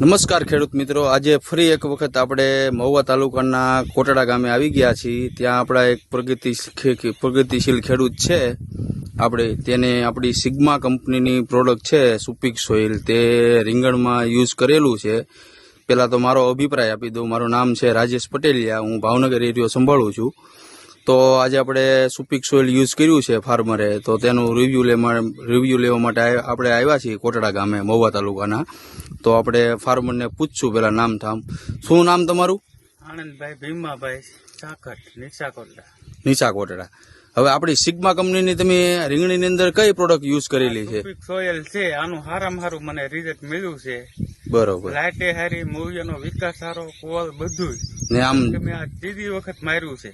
નમસ્કાર ખેડૂત મિત્રો. આજે ફરી એક વખત આપણે મહુવા તાલુકાના કોટડા ગામે આવી ગયા છીએ. ત્યાં આપણા એક પ્રગતિ પ્રગતિશીલ ખેડૂત છે. આપણે તેને આપણી સિગ્મા કંપનીની પ્રોડક્ટ છે, સુપિક સોઇલ. તે રીંગણમાં યુઝ કરેલું છે. પહેલાં તો મારો અભિપ્રાય આપી દઉં. મારું નામ છે રાજેશ પટેલિયા. હું ભાવનગર એરિયો સંભાળું છું. તો આજે આપણે સુપીક સોઇલ યુઝ કર્યું છે ફાર્મરે તો તેનું રિવ્યુ લેવા રિવ્યુ લેવા માટે આપણે આવ્યા છીએ કોટડા ગામે મહુવા તાલુકાના. તો આપણે ફાર્મરને પૂછશું પેલા નામ થામ શું નામ તમારું? આનંદભાઈ ભીમાભાઈ ચાકટ નિશાકોટડા નીચા કોટડા. હવે આપણી સિગ્મા કંપનીની તમે રીંગણીની અંદર કઈ પ્રોડક્ટ યુઝ કરેલી છે? સોયલ છે આનું હારામાં હારું મને રિઝલ્ટ મળ્યું છે. બરોબર. લાઈટે હારી મૂળિયાનો વિકાસ સારો કોલ બધું ને આમ મેં આ ત્રીજી વખત માર્યું છે.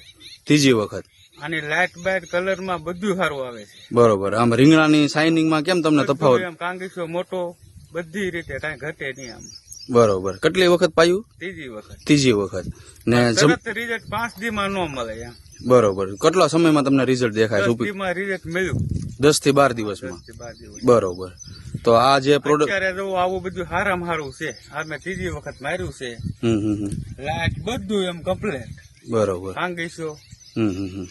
ત્રીજી વખત. આની લાઇટ બાઇટ કલરમાં બધું સારું આવે છે. બરોબર. આમ રીંગણાની શાઇનિંગમાં કેમ તમને તફાવત? આમ કાંગીસો મોટો બધી રીતે કાંઈ ઘટે નહીં આમ. બરોબર. કેટલી વખત પાયું? ત્રીજી વખત. ત્રીજી વખત. ને તરત રિઝલ્ટ પાંચ દીમાં ન મળે એમ. બરોબર. કેટલા સમયમાં તમને રિઝલ્ટ દેખાય રિઝલ્ટ મળ્યું. દસથી બાર દિવસમાં. બાર દિવસ. બરોબર. તો આ જે પ્રોડક્ટ આવું બધું હારામ હારું છે. આ મેં ત્રીજી વખત માર્યું છે. લાઈટ બધું એમ કમ્પ્લેટ બરોબર. હમ.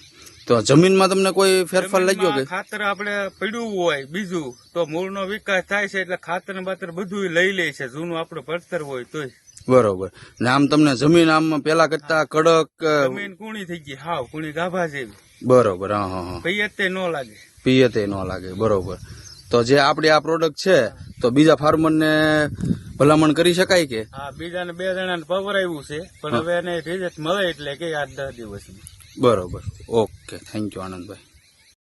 તો જમીનમાં તમને કોઈ ફેરફાર લાગ્યો કે? ખાતર આપણે પડ્યું હોય બીજું તો મૂળનો વિકાસ થાય છે એટલે ખાતર ને બાતર બધું લઈ લે છે. જૂનું આપણું પડતર હોય તોય. બરોબર. ને આમ તમને જમીન આમ પેલા કરતા કડક જમીન કુણી થઈ ગઈ. હાવ કુણી ગાભા જેવી. બરોબર હા હા હા. પૈયતે ન લાગે. પિયતે ન લાગે બરોબર. તો જે આપણી આ પ્રોડક્ટ છે તો બીજા ફાર્મરને ભલામણ કરી શકાય કે? હા બીજાને બે જણાને પવર આવ્યું છે પણ હવે એને રિઝલ્ટ મળે એટલે કે આઠ દસ દિવસમાં બરોબર. ઓકે. Thank you Anandbhai.